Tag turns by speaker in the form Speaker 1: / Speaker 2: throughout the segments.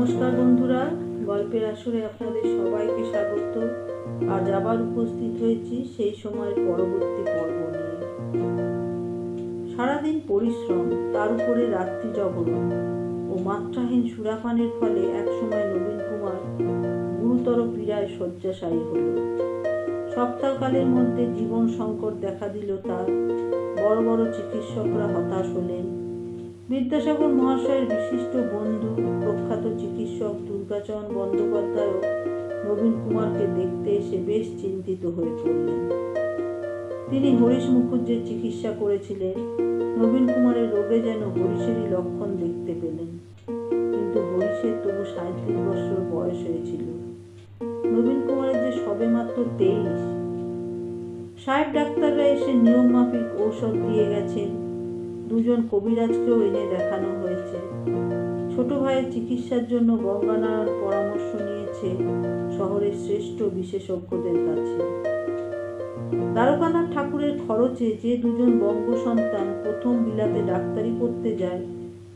Speaker 1: নমস্কার বন্ধুরা, গল্পের আসরে আপনাদের সবাইকে স্বাগত। আজ আবার উপস্থিত হয়েছি সেই সময়ের পরবর্তী পর্ব নিয়ে। সারাদিন পরিশ্রম, তার উপরে রাত্রি জগরণ ও মাত্রাহীন সুরাপানের ফলে একসময় নবীন কুমার গুরুতর পীড়ায় শয্যাশায়ী হল। সপ্তাহকালের মধ্যে জীবন সংকট দেখা দিল তার। বড় বড় চিকিৎসকরা হতাশ হলেন। বিদ্যাসাগর মহাশয়ের বিশিষ্ট বন্ধু, প্রখ্যাত চিকিৎসক দুর্গাচরণ বন্দ্যোপাধ্যায়ও নবীন কুমারকে দেখতে এসে বেশ চিন্তিত হয়ে পড়লেন। তিনি হরিশ মুখুজ্জের চিকিৎসা করেছিলেন। নবীন কুমারের রোগে যেন হরিশেরই লক্ষণ দেখতে পেলেন। কিন্তু হরিশের তবু সাঁত্রিশ বছর বয়স হয়েছিল। নবীন কুমারের যে সবেমাত্র তেইশ, সাহেব ডাক্তাররা এসে নিয়ম মাফিক ঔষধ দিয়ে গেছেন। দুজন কবিরাজকেও এনে দেখানো হয়েছে। ছোট ভাইয়ের চিকিৎসার জন্য গঙ্গানারায়ণ পরামর্শ নিয়েছে শহরের শ্রেষ্ঠ বিশেষজ্ঞদের কাছে। দ্বারকানাথ ঠাকুরের খরচে যে দুজন বঙ্গ সন্তান প্রথম বিলাতে ডাক্তারি করতে যায়,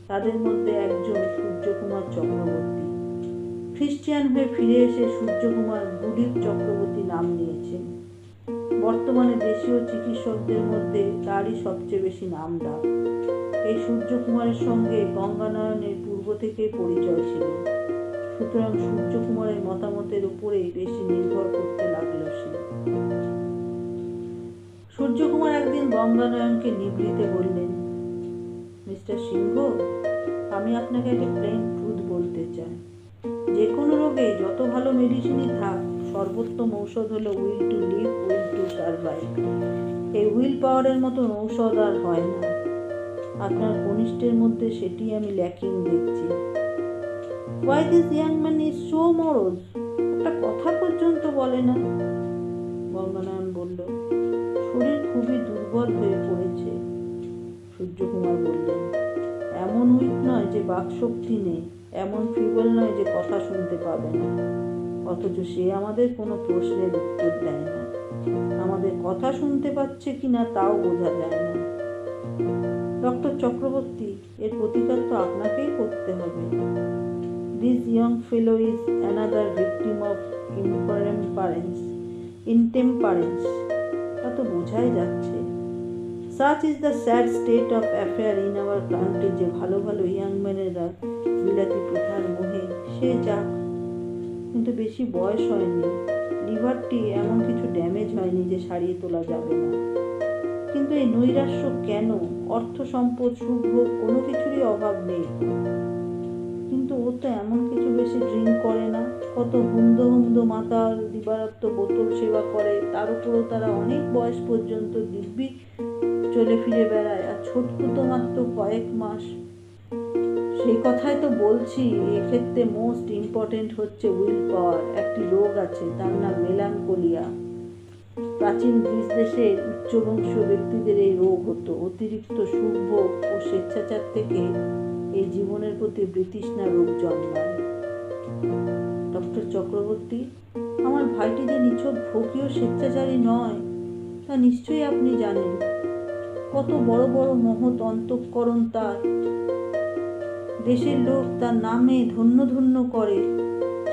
Speaker 1: তাদের মধ্যে একজন সূর্যকুমার চক্রবর্তী। খ্রিস্টিয়ান হয়ে ফিরে এসে সূর্যকুমার গুডিপ চক্রবর্তী নাম নিয়েছেন। বর্তমানে দেশীয় চিকিৎসকদের মধ্যে তারই সবচেয়ে বেশি নাম ডাক এই সূর্যকুমারের সঙ্গে গঙ্গানারায়ণের পূর্ব থেকেই পরিচয় ছিল। সুতরাং সূর্যকুমারের মতামতের উপরেই বেশি নির্ভর করতে লাগল সে। সূর্যকুমার একদিন গঙ্গানারায়ণকে নিবৃতে বললেন, মিস্টার সিংহ, আমি আপনাকে একটা প্লেন ট্রুথ বলতে চাই। যে কোনো রোগে যত ভালো মেডিসিনই থাক সর্বোত্তম ঔষধ হলো will to live, will to survive. এই উইল পাওয়ারের মতন ঔষধ আর হয় না। আপনার কনিষ্ঠের মধ্যে সেটি আমি ল্যাকিং দেখছি। Why this young man is so morose একটা কথা পর্যন্ত বলে না। গঙ্গানারায়ণ বলল, শরীর খুবই দুর্বল হয়ে পড়েছে। সূর্যকুমার বললেন, এমন উইক নয় যে বাকশক্তি নেই, এমন ফিবল নয় যে কথা শুনতে পাবে না। অথচ সে আমাদের কোনো প্রশ্নের উত্তর দেয় না। আমাদের কথা শুনতে পাচ্ছে কিনা তাও বোঝা যায় না। ডক্টর চক্রবর্তী, এর প্রতিকার তো আপনাকেই করতে হবে। This young fellow is another victim of imperance intemperance তা তো বোঝাই যাচ্ছে। Such is the sad state of affair in our country যে ভালো ভালো ইয়াং ম্যানেরা বিলাতি প্রথার মোহে, সে যাক কিন্তু বেশি বয়স হয়নি। লিভারটি এমন কিছু ড্যামেজ হয়নি যে সারিয়ে তোলা যাবে না। কিন্তু এই নৈরাশ্য কেন? অর্থ সম্পদ সুখভোগ কোনো কিছুরই অভাব নেই। কিন্তু ও তো এমন কিছু বেশি ড্রিঙ্ক করে না। কত হুমদো হুমদো মাতাল দিবারাত্ম বোতল সেবা করে। তার উপরও তারা অনেক বয়স পর্যন্ত দিব্যি চলে ফিরে বেড়ায়। আর ছোটকু তো মাত্র কয়েক মাস সেই কথাই তো বলছি, এক্ষেত্রে মোস্ট ইম্পর্টেন্ট হচ্ছে উইল পাওয়ার একটি রোগ আছে, তার নাম মেলানকোলিয়া। প্রাচীন গ্রিস দেশে উচ্চবংশীয় ব্যক্তিদের এই রোগ হতো। অতিরিক্ত ভোগ ও স্বেচ্ছাচার থেকে এই জীবনের প্রতি বৃতৃষ্ণা রোগ জন্মায়। ডক্টর চক্রবর্তী, আমার ভাইটি যে নিছক ভোগীয় স্বেচ্ছাচারী নয়, তা নিশ্চয়ই আপনি জানেন। কত বড় বড় মহৎ অন্তঃকরণ তার। দেশের লোক তার নামে ধন্য ধন্য করে।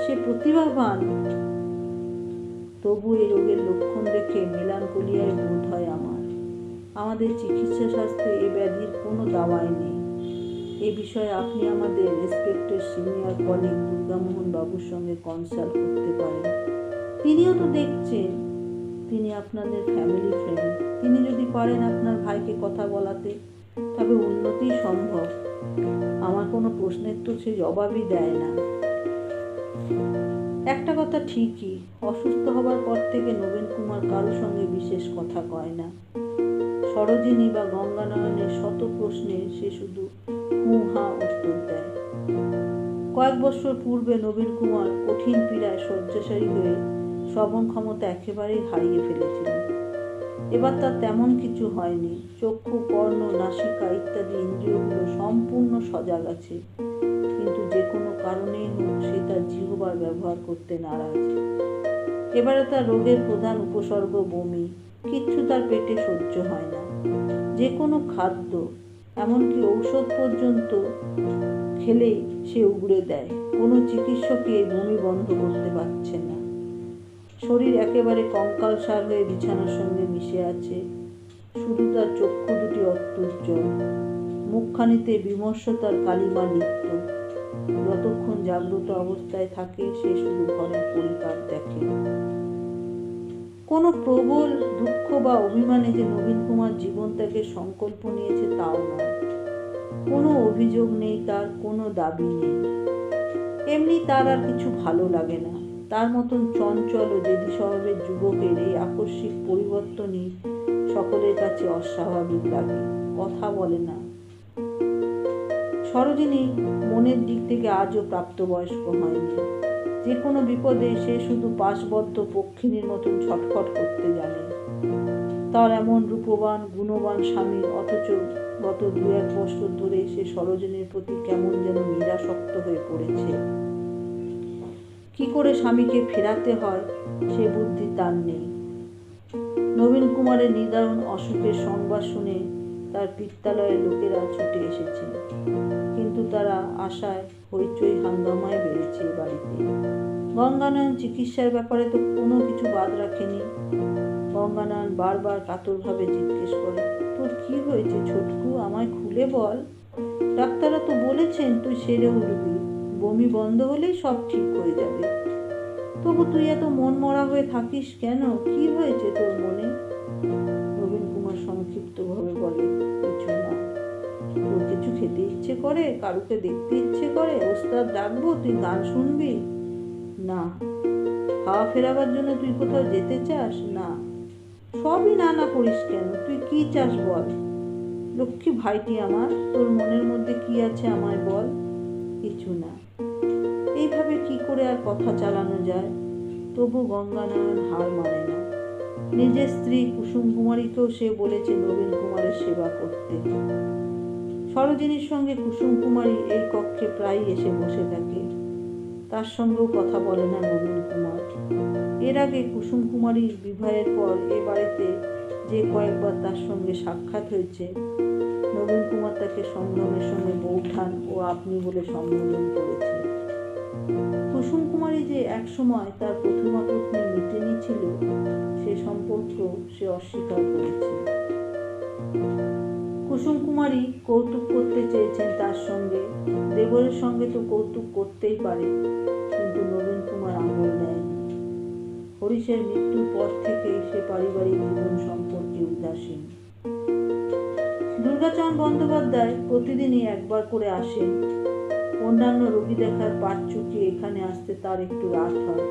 Speaker 1: সে প্রতিভাবান। তবু এই রোগের লক্ষণ দেখে মেলানকোলিয়ায় বোধ হয় আমার। আমাদের চিকিৎসা শাস্ত্রে এ ব্যাধির কোনো দাওয়াই নেই। এ বিষয়ে আপনি আমাদের রেসপেক্টেড সিনিয়র কলিগ দুর্গামোহন বাবুর সঙ্গে কনসাল্ট করতে পারেন। তিনিও তো দেখছেন। তিনি আপনাদের ফ্যামিলি ফ্রেন্ড। তিনি যদি পারেন আপনার ভাইকে কথা বলাতে, তবে উন্নতি সম্ভব। আমার কোনো প্রশ্নের তো সে জবাবই দেয় না। একটা কথা ঠিকই, অসুস্থ হবার পর থেকে নবীন কুমার কারোর সঙ্গে বিশেষ কথা কয় না। সরোজিনী বা গঙ্গানারায়ণের শত প্রশ্নে সে শুধু হু হা উত্তর দেয়। কয়েক বছর পূর্বে নবীন কুমার কঠিন পীড়ায় শয্যাশায়ী হয়ে শ্রবণ ক্ষমতা একেবারেই হারিয়ে ফেলেছিলেন। এবার তার তেমন কিছু হয়নি। চক্ষু, কর্ণ, নাসিকা ইত্যাদি ইন্দ্রিয়গুলো সম্পূর্ণ সজাগ আছে। কিন্তু যে কোনো কারণেই হোক সে তার জিহবার ব্যবহার করতে নারাজ। এবারে তার রোগের প্রধান উপসর্গ বমি। কিচ্ছু তার পেটে সহ্য হয় না। যে কোনো খাদ্য, এমনকি ঔষধ পর্যন্ত খেলেই সে উগড়ে দেয়। কোনো চিকিৎসকই এই বমি বন্ধ করতে পারছে না। শরীর একেবারে কঙ্কাল সার হয়ে বিছানার সঙ্গে মিশে আছে। শুধু তার চক্ষু দুটি অত্যুজ্জ্বল মুখখানিতে বিমর্ষতার কালিমা লিপ্ত। যতক্ষণ জাগ্রত অবস্থায় থাকে, সে শুধু ঘরের পরিপাক দেখে। কোনো প্রবল দুঃখ বা অভিমানে যে নবীন কুমার জীবন থেকে সংকল্প নিয়েছে তাও নয়। কোনো অভিযোগ নেই, তার কোনো দাবি নেই। এমনি তার আর কিছু ভালো লাগে না। তার মতন চঞ্চল ও জেদি স্বভাবের যুবকের এই আকস্মিক পরিবর্তনই সকলের কাছে অস্বাভাবিক লাগে। কথা বলে না। সরোজিনী মনের দিক থেকে আজও প্রাপ্তবয়স্ক হয়নি। যে কোনো বিপদে সে শুধু পাশবদ্ধ পক্ষিণীর মতন ছটফট করতে জানে। তার এমন রূপবান, গুণবান স্বামী অথচ গত দু এক বছর ধরে সে সরোজিনীর প্রতি কেমন যেন নিরাসক্ত হয়ে পড়েছে। কি করে স্বামীকে ফেরাতে হয় সে বুদ্ধি তার নেই। নবীন কুমারের নিদারুণ অসুখের সংবাদ শুনে তার বিদ্যালয়ের লোকেরা ছুটে এসেছে। কিন্তু তারা আশায় হইচই হাঙ্গামায় বেড়েছে বাড়িতে। গঙ্গানয়ন চিকিৎসার ব্যাপারে তো কোনো কিছু বাদ রাখেনি। গঙ্গানয়ন বারবার কাতরভাবে জিজ্ঞেস করে, তোর কি হয়েছে ছোটকু? আমায় খুলে বল। ডাক্তাররা তো বলেছেন, তুই সেরে উঠবি। বমি বন্ধ হলেই সব ঠিক হয়ে যাবে। তবু তুই এত মন মরা হয়ে থাকিস কেন? কি হয়েছে তোর মনে? নবীন কুমার সংক্ষিপ্তভাবে বলে কিছু না। তোর কিছু খেতে ইচ্ছে করে? কারুকে দেখতে ইচ্ছে করে? ওস্তাদ ডাকবো তুই গান শুনবি? না। হাওয়া ফেরাবার জন্য তুই কোথাও যেতে চাস? না। সবই না না করিস কেন? তুই কি চাস বল? লক্ষ্মী ভাইটি আমার তোর মনের মধ্যে কি আছে আমায় বল? কিছু না। এইভাবে কি করে আর কথা চালানো যায়? তবু গঙ্গানয়ন হার মানে না। নিজের স্ত্রী কুসুম কুমারীকেও সে বলেছে নবীন কুমারের সেবা করতে। সরোজিনীর সঙ্গে কুসুম কুমারী এই কক্ষে প্রায়ই এসে বসে থাকে। তার সঙ্গেও কথা বলে না নবীন কুমার। এর আগে কুসুম কুমারীর বিবাহের পর এ বাড়িতে যে কয়েকবার তার সঙ্গে সাক্ষাৎ হয়েছে, নবীন কুমার তাকে সংগ্রামের সঙ্গে বৌঠান ও আপনি বলে সম্বোধন করেছে। কুসুম কুমারী যে একসময় তার প্রথমা পত্নী মিটেনি ছিল, সে সম্পর্ক সে অস্বীকার করেছে কুসুম কুমারী কৌতুক করতে চেয়েছেন তার সঙ্গে, দেবরের সঙ্গে তো কৌতুক করতেই পারে, কিন্তু নবীন কুমার আঙুল দেয়নি হরিশের মৃত্যুর পর থেকেই সে পারিবারিক জীবন সম্পর্কে উদাসীন। দুর্গাচরণ বন্দ্যোপাধ্যায় প্রতিদিনই একবার করে আসেন অন্যান্য রোগী দেখার পাট চুকিয়ে এখানে আসতে তার একটু রাত হয়।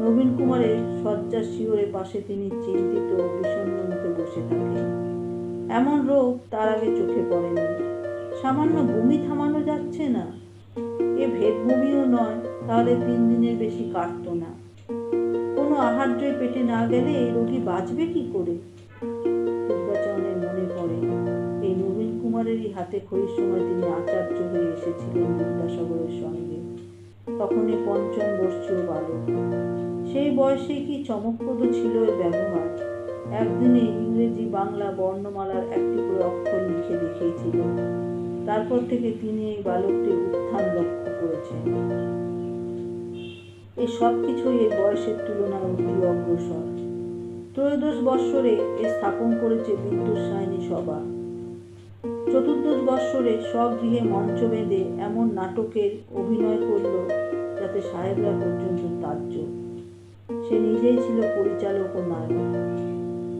Speaker 1: নবীন কুমারের শয্যার শিওরে পাশে তিনি চিন্তিত ও বিষণ্ণ মুখে বসে থাকেন। এমন রোগ তার আগে চোখে পড়েনি। সামান্য বমি থামানো যাচ্ছে না। এ ভেদ বমিও নয়, তাহলে তিন দিনের বেশি কাটতো না। কোনো আহার্যই পেটে না গেলে এই রোগী বাঁচবে কি করে? হাতে খড়ির সময় তিনি আচার্য হয়ে এসেছিলেন বিদ্যাসাগরের সঙ্গে। তখনই পঞ্চম বর্ষীয় বালক। সেই বয়সে কি চমকপ্রদ ছিল এর ব্যবহার? একদিনে ইংরেজি, বাংলা, বর্ণমালার একটি করে অক্ষর লিখে দেখিয়েছিল। তারপর থেকে তিনি এই বালকটির উত্থান লক্ষ্য করেছেন। এই সব কিছুই এই বয়সের তুলনায় অতি অগ্রসর। ত্রয়োদশ বৎসরে এ স্থাপন করেছে বিদ্যুৎ সায়নী সভা। চতুর্দশ বৎসরে সব গৃহে মঞ্চ বেঁধে এমন নাটকের অভিনয় করল যাতে সাহেবরা পর্যন্ত তাজ্য। সে নিজেই ছিল পরিচালক ও নায়ক।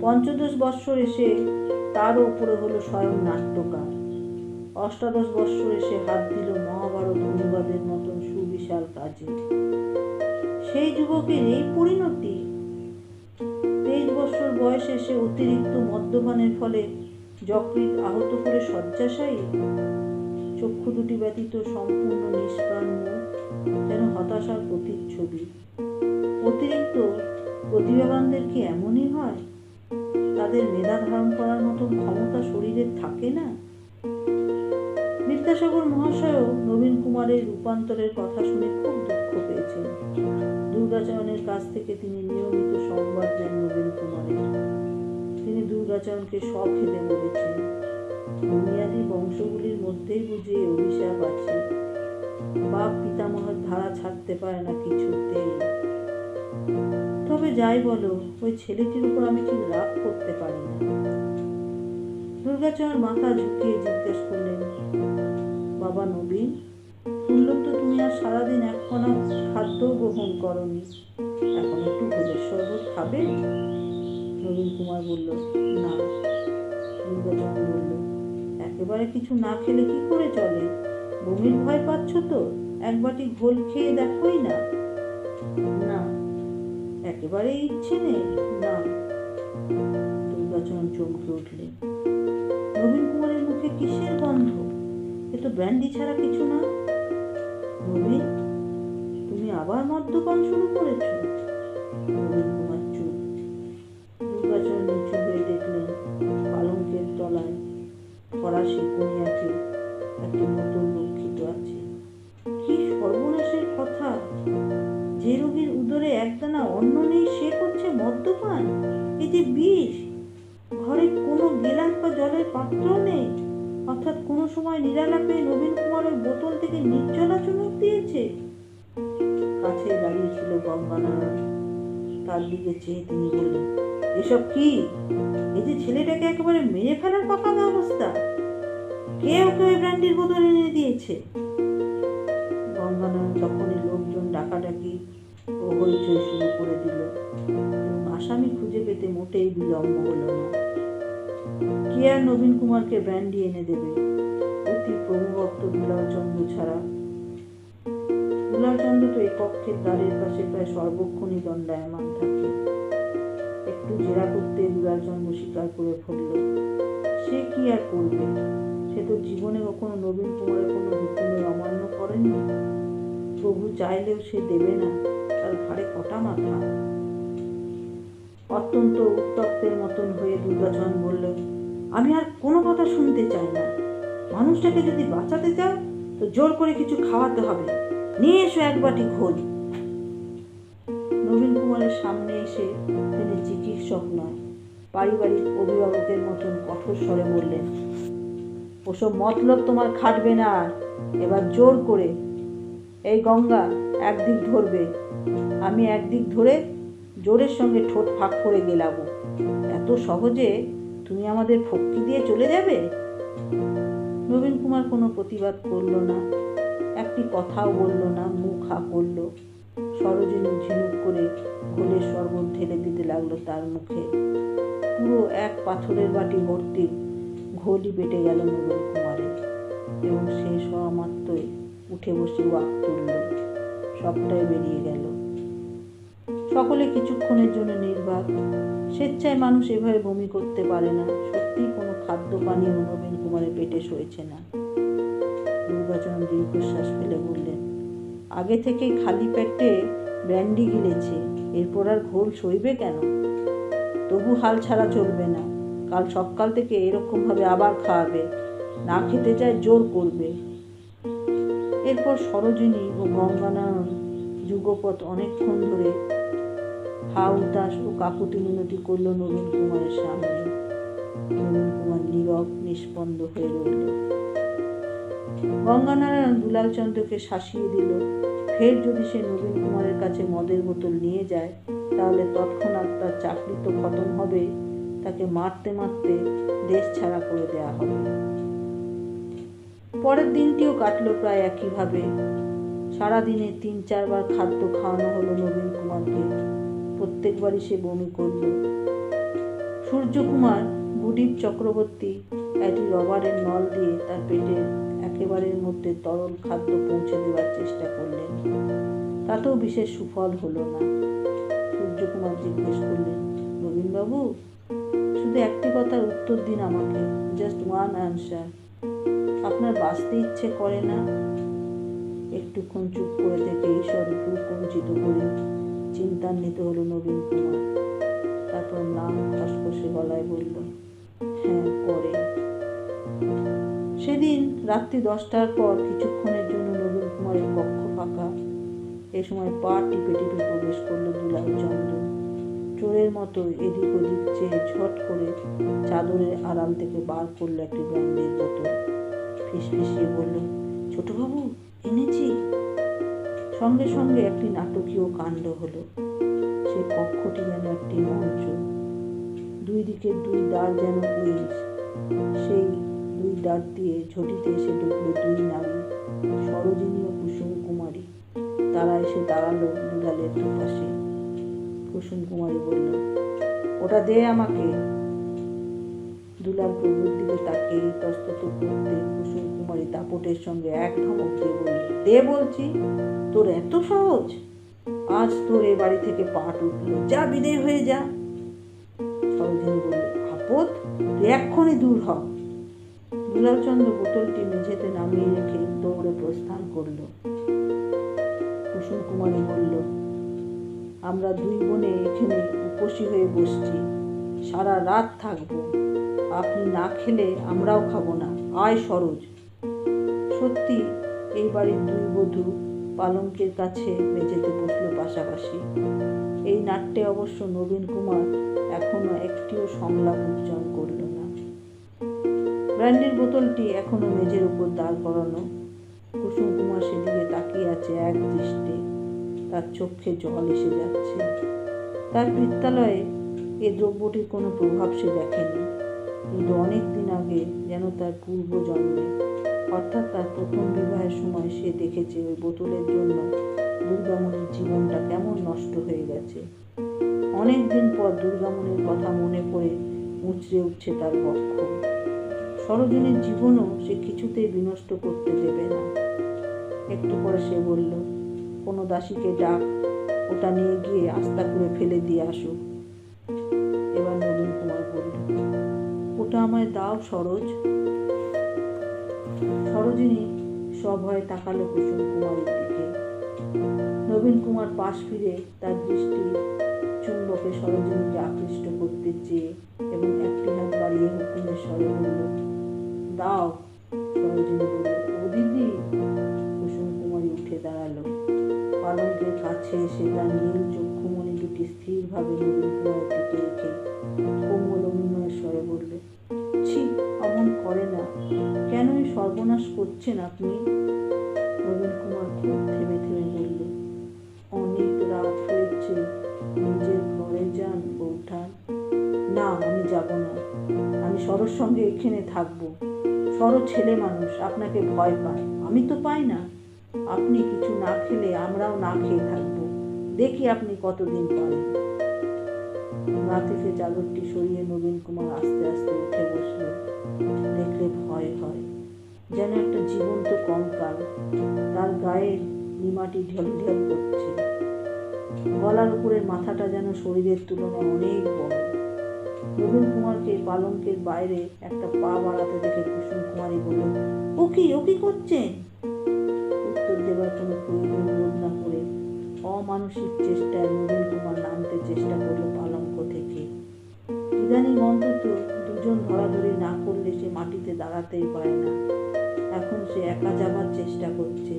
Speaker 1: পঞ্চদশ বৎসরে সে তারও উপরে হলো স্বয়ং নাট্যকার। অষ্টাদশ বৎসর এসে হাত দিল মহাভারত অনুবাদের মতন সুবিশাল কাজে। সেই যুবকের এই পরিণতি? তেইশ বছর বয়সে সে অতিরিক্ত মদ্যপানের ফলে যকৃত আহত করে শয্যাশায়ী? চক্ষু দুটি ব্যতীত সম্পূর্ণ নিষ্প্রাণ যেন হতাশার প্রতিচ্ছবি। অতিরিক্ত প্রতিভাবানদের কি এমনই হয়? তাদের মেধা ধারণ করার মতন ক্ষমতা শরীরের থাকে না? বিদ্যাসাগর মহাশয়ও নবীন কুমারের রূপান্তরের কথা শুনে খুব দুঃখ পেয়েছেন। দুর্গাচরণের কাছ থেকে তিনি নিয়মিত সংবাদ নেন নবীন কুমারের। তিনি দুর্গাচরণকে সব খেতে বলেছেন। বুনিয়াদি বংশগুলির মধ্যেই বুঝি অভিশাপ আছে। বাপ পিতামহের ধারা ছাড়তে পারে না কিছুতেই। তবে যাই বলো, ওই ছেলেটির উপর আমি ঠিক রাগ করতে পারি না। দুর্গাচরণ মাথা ঝুঁকিয়ে জিজ্ঞেস করলেন, বাবা নবীন, শুনলাম তো তুমি আর সারাদিন এক কণা খাদ্য গ্রহণ করনি। এখন একটু ভোজের শরবত খাবে? নবীন কুমার বলল, না। দুর্গাচরণ বলল একেবারে কিছু না খেলে কি করে চলে? বমির ভয় পাচ্ছ তো? এক বাটি ঘোল খেয়ে দেখোই না? না। একেবারে ইচ্ছে নেই? না। দুর্গাচরণ চমকে উঠলেন নবীন কুমারের মুখে কিসের গন্ধ? এ তো ব্র্যান্ডি ছাড়া কিছু না। নবীন, তুমি আবার মদ্যপান শুরু করেছ? ফরাসি কনিয়াকে একটি বোতল রক্ষিত আছে। কি সর্বনাশের কথা? যে রোগীর উদরে একদানা অন্ন নেই, সে করছে মদ্যপান? এ যে বিষ! ঘরে কোনো গেলাস বা জলের পাত্র নেই। অর্থাৎ কোনো সময় নিরালাপে নবীন কুমার ওই বোতল থেকে নির্জলা চুমুক দিয়েছে। কাছে দাঁড়িয়ে ছিল গঙ্গানারায়ণ তার দিকে চেয়ে তিনি বললেন, এসব কি? এই যে ছেলেটাকে একেবারে মেরে ফেলার পাকা অবস্থা? কে ওকে ওই ব্র্যান্ডির বোতল এনে দিয়েছে। গঙ্গানারায়ণ তখনই লোকজন ডাকাডাকি ও হইচই শুরু করে দিল। আসামি খুঁজে পেতে মোটেই বিলম্ব হলো না। কে আর নবীন কুমারকে ব্র্যান্ডি এনে দেবে? অতি প্রভুভক্ত দুলালচন্দ্র ছাড়া। দুলালচন্দ্র তো এই কক্ষের দ্বারের পাশে প্রায় সর্বক্ষণই দণ্ডায়মান থাকে। একটু জেরা করতে দুলালচন্দ্র স্বীকার করে ফেলল, সে কি আর করবে? সে তো জীবনে কখনো নবীন কুমারের কোনো হুকুমের অমান্য করেনি প্রভু চাইলেও সে দেবে না, তার ঘাড়ে কটা মাথা। অত্যন্ত উত্তপ্তের মতন হয়ে দুর্গাচরণ বলল, আমি আর কোনো কথা শুনতে চাই না। মানুষটাকে যদি বাঁচাতে চাও, তো জোর করে কিছু খাওয়াতে হবে। নিয়ে এসো এক বাটি ঘোল নবীন কুমারের সামনে এসে তিনি চিকিৎসক নয়, পারিবারিক অভিভাবকের মতন কঠোর স্বরে বললেন ওসব মতলব তোমার খাটবে না। আর এবার জোর করে। এই গঙ্গা একদিক ধরবে। আমি একদিক ধরে জোরের সঙ্গে ঠোঁট ফাঁক করে গেলাবো এত সহজে তুমি আমাদের ফক্কি দিয়ে চলে যাবে? নবীন কুমার কোনো প্রতিবাদ করল না। একটি কথাও বলল না, মুখ হা করল। সরোজিনী ঝিনুক করে ঘোলের শরবত ঢেলে দিতে লাগল তার মুখে। পুরো এক পাথরের বাটি ভর্তি ঘোলই বেটে গেল নবীন কুমারের। এবং শেষ হওয়া মাত্রই উঠে বসে ওয়াক তুলল সবটাই বেরিয়ে গেল। সকলে কিছুক্ষণের জন্য নির্বাক। স্বেচ্ছায় মানুষ এভাবে বমি করতে পারে না। সত্যিই কোনো খাদ্য পানীয় নবীন কুমারের পেটে সয়েছে না। দুর্গাচরণ দীর্ঘশ্বাস ফেলে বললেন, আগে থেকে খালি পেটে ব্র্যান্ডি গিলেছে। এরপর আর ঘোল সইবে কেন? তবু হাল ছাড়া চলবে না। কাল সকাল থেকে এরকমভাবে আবার খাওয়াবে। না খেতে চায়, জোর করবে। এরপর সরোজিনী ও গঙ্গানারায়ণ যুগপথ অনেকক্ষণ ধরে হা উদাস ও কাকুতি মিনতি করল নবীন কুমারের সামনে। নবীন কুমার নীরব, নিষ্পন্দ হয়ে রইল। গঙ্গানারায়ণ দুলালচন্দ্রকে শাসিয়ে দিল। ফের যদি সে নবীন কুমারের কাছে মদের বোতল নিয়ে যায়, তাহলে তৎক্ষণাৎ তার চাকরি তো খতম হবে। তাকে মারতে মারতে দেশ ছাড়া করে দেয়া হবে। পরের দিনটিও কাটলো প্রায় একইভাবে। সারাদিনে তিন চারবার খাদ্য খাওয়ানো হলো নবীন কুমারকে। প্রত্যেকবারই সে বমি করল। সূর্যকুমার, গুডীপ চক্রবর্তী একটি রবারের নল দিয়ে তার পেটে একেবারের মধ্যে তরল খাদ্য পৌঁছে দেওয়ার চেষ্টা করলেন। তাতেও বিশেষ সুফল হলো না। সূর্যকুমার জিজ্ঞেস করলেন, নবীনবাবু শুধু একটি কথার উত্তর দিন আমাকে জাস্ট ওয়ান অ্যান্সার আপনার বাঁচতে ইচ্ছে করে না? একটুক্ষণ চুপ করে থেকে ঈশ্বর কঞ্চিত করে চিন্তান্বিত হলো নবীন কুমার। তারপর নাম খসখসে গলায় বলল হ্যাঁ করে। সেদিন রাত্রি দশটার পর কিছুক্ষণের জন্য নবীন কুমারের কক্ষ ফাঁকা। এ সময় পা টিপে টিপে প্রবেশ করল দুলাল চন্দ্র। চোরের মতো এদিক ওদিক চেয়ে ছট করে চাদরের আড়াল থেকে বার করল একটি ব্র্যান্ডের বোতল। ফিসফিসিয়ে বলল, ছোটবাবু, এনেছি। সঙ্গে সঙ্গে একটি নাটকীয় কাণ্ড হলো। সে কক্ষটি যেন একটি মঞ্চ। দুই দিকের দুই দ্বার যেন উইল সেই দুই দ্বার দিয়ে ঝটিতে এসে ঢুকলো দুই নারী, সরোজিনী ও কুসুম কুমারী। তারা এসে দাঁড়াল দুলালের দুপাশে। কুসুম কুমারী বলল, ওটা দে আমাকে। দুলাল প্রভুর দিকে তাকিয়ে ইতস্তত করতে কুসুম কুমারী দাপটের সঙ্গে এক ধমক দিয়ে বলল, দে বলছি, তোর এত সহজ? আজ তোর এ বাড়ি থেকে পাট উঠল যা বিদেয় হয়ে যা। সরোজিনী বলল, আপদ, তুই এক্ষুনি দূর হ। দুলালচন্দ্র বোতলটি মেঝেতে নামিয়ে রেখে দৌড়ে প্রস্থান করল। কুসুম কুমারী বলল আমরা দুই বোনে এখানে উপসী হয়ে বসছি। সারা রাত থাকব। আপনি না খেলে আমরাও খাব না। আয় সরোজ। সত্যি, এই বাড়ির দুই বধূ পালঙ্কের কাছে মেঝেতে বসল পাশাপাশি। এই নাট্যে অবশ্য নবীন কুমার এখনও একটিও সংলাপ উচ্চারণ করল না। ব্র্যান্ডির বোতলটি এখনও মেঝের উপর দাঁড় করানো। কুসুম কুমার সেদিকে তাকিয়ে আছে এক দৃষ্টে। তার চোখে জল এসে যাচ্ছে। তার বিদ্যালয়ে এ দ্রব্যটির কোনো প্রভাব সে দেখেনি। কিন্তু অনেক দিন আগে যেন তার পূর্ব জন্মে, অর্থাৎ তার প্রথম বিবাহের সময় সে দেখেছে ওই বোতলের জন্য দুর্গামণির জীবনটা কেমন নষ্ট হয়ে গেছে। অনেক দিন পর দুর্গামণির কথা মনে পড়ে মুচড়ে উঠছে তার বক্ষ। সরোজিনীর জীবনও সে কিছুতেই বিনষ্ট করতে দেবে না। একটু পরে সে বলল কোনো দাসীকে ডাক, ওটা নিয়ে গিয়ে আস্তা করে ফেলে দিয়ে আসুক এবার নবীন কুমার বলল, ওটা আমায় দাও সরোজ। সরোজিনী সভয়ে তাকালো কুসুম কুমারের দিকে। নবীন কুমার পাশ ফিরে তার দৃষ্টি চুম্বকে সরোজিনীকে আকৃষ্ট করতে চেয়ে এবং একটি হাত বাড়িয়ে হুকুমের স্বরে বলল, দাও। নবীন দিকে রেখে কোমল স্বরে বললে, ছি, অমন করে না। কেনই সর্বনাশ করছেন আপনি? নবীন কুমার খুব থেমে থেমে বলল, অনেক রাত হয়েছে, নিজের ঘরে যান বৌঠান। না, আমি যাব না। আমি সরোর সঙ্গে এখানে থাকব। সরো ছেলে মানুষ, আপনাকে ভয় পায়। আমি তো পাই না। আপনি কিছু না খেলে আমরাও না খেয়ে থাকব। দেখি আপনি কতদিন পারেন। গা থেকে চাদরটি সরিয়ে নবীন কুমার আস্তে আস্তে উঠে বসল। দেখলে ভয় হয়। যেন একটা জীবন্ত কঙ্কাল। তার গায়ে নিমাটি ঢেল ঢেল করছে। গলার উপরের মাথাটা যেন শরীরের তুলনায় অনেক বড়। নবীন কুমারকে পালঙ্কের বাইরে একটা পা বাড়াতে দেখে কুসুম কুমারী বলল, ও কি ও কি করছেন? উত্তর দেবার কোনো প্রয়োজন বোধ না করে অমানসিক চেষ্টায় নবীন কুমার নামতে চেষ্টা করল ইদানিং অন্তত দুজন ধরাধরি না করলে সে মাটিতে দাঁড়াতেই পারে না। এখন সে একা যাবার চেষ্টা করছে।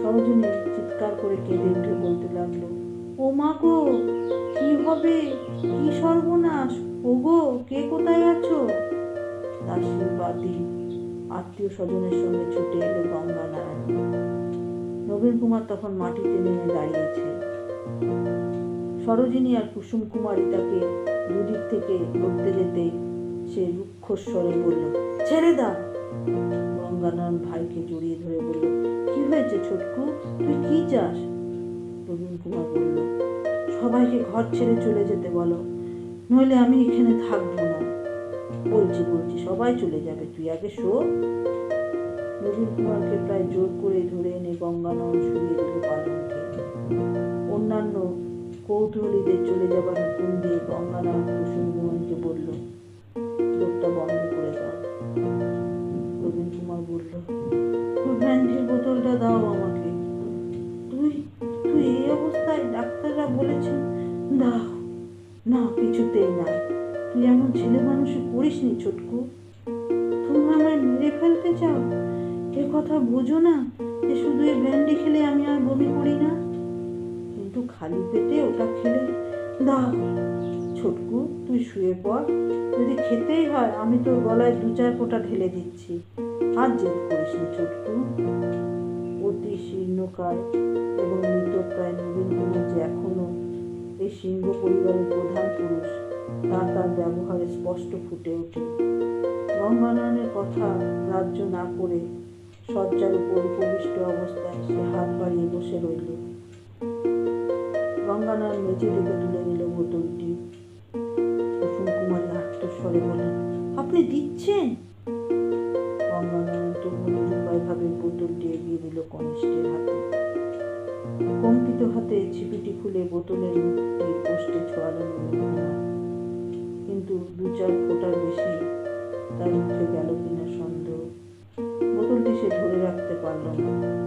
Speaker 1: সরোজিনী চিৎকার করে কেঁদে উঠে বলতে লাগল, ও মা গো, কি হবে? কি সর্বনাশ? ও গো কে কোথায় আছো? দাসী বাদি আত্মীয় স্বজনের সঙ্গে ছুটে এলো গঙ্গা নারায়ণ নবীন কুমার তখন মাটিতে নেমে দাঁড়িয়েছে। সরোজিনী আর কুসুম কুমারী তাকে দুদিক থেকে ধরতে যেতে সে রুক্ষস্বরে বলল, ছেড়ে দাও। গঙ্গানারায়ণ ভাইকে জড়িয়ে ধরে বলল, কি হয়েছে ছোটকু? তুই কি চাস? রবীন কুমার বলল, সবাইকে ঘর ছেড়ে চলে যেতে বলো, নইলে আমি এখানে থাকব না। বলছি বলছি, সবাই চলে যাবে, তুই আগে শো। নবীন কুমারকে প্রায় জোর করে ধরে এনে গঙ্গানয়ন শুয়ে দিল পালনকে অন্যান্য কৌতূহলীদের চলে যাবার হুকুম দিয়ে গঙ্গানয়ন কুসুম মোহনকে বলল লোকটা বন্ধ করে দাও। রবীন কুমার বলল ব্র্যান্ডির বোতলটা দাও আমাকে। তুই তুই এই অবস্থায় ডাক্তাররা বলেছেন, দাও। না, কিছুতেই না। তুই এমন ছেলে মানুষ করিস নি ছোটকু। তুমি আমায় মেরে ফেলতে চাও? এ কথা বোঝো না যে শুধু এই ব্র্যান্ডি খেলে আমি আর বমি করি না। কিন্তু খালি পেটে ওটা খেলে দাও ছোটকু, তুই শুয়ে পড়। যদি খেতেই হয়, আমি তোর গলায় দু চার ফোঁটা ঢেলে দিচ্ছি। আর জেদ করিস না ছোটকু। অতি শীর্ণকায় এবং মৃতপ্রায় নবীন কুমার যে এখনও এই সিংহ পরিবারের প্রধান পুরুষ, তা তার ব্যবহারে স্পষ্ট ফুটে ওঠে। গঙ্গানয়নের কথা গ্রাহ্য না করে শয্যার উপর উপবিষ্ট অবস্থায় সে হাত বাড়িয়ে বসে রইল। গঙ্গানয়ন মেঝে থেকে তুলে নিল বোতলটি কুসুম কুমারী আত্মস্বরে বলেন আপনি দিচ্ছেন? গঙ্গানয়ন তবু নিরুপায়ভাবে বোতলটি এগিয়ে দিল কনিষ্ঠের হাতে। কম্পিত হাতে ছিপিটি খুলে বোতলের মুখটি পোস্টে ছোঁয়ালো কিন্তু দু চার ফোঁটার বেশি তার মুখে গেল কিনা সন্দেহ। বোতলটি সে ধরে রাখতে পারল না।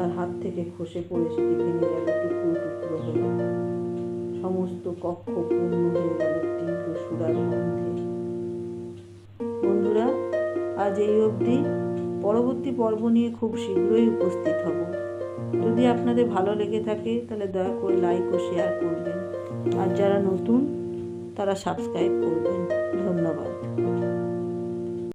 Speaker 1: তার হাত থেকে খসে পড়ে সেটি ভেঙে গেল টুকরো টুকরো হয়ে সমস্ত কক্ষ পূর্ণ হয়ে গেল তীব্র সুরার গন্ধে বন্ধুরা, আজ এই অবধি। পরবর্তী পর্ব নিয়ে খুব শীঘ্রই উপস্থিত হব। যদি আপনাদের ভালো লেগে থাকে, তাহলে দয়া করে লাইক ও শেয়ার করবেন। আর যারা নতুন, তারা সাবস্ক্রাইব করবেন। ধন্যবাদ।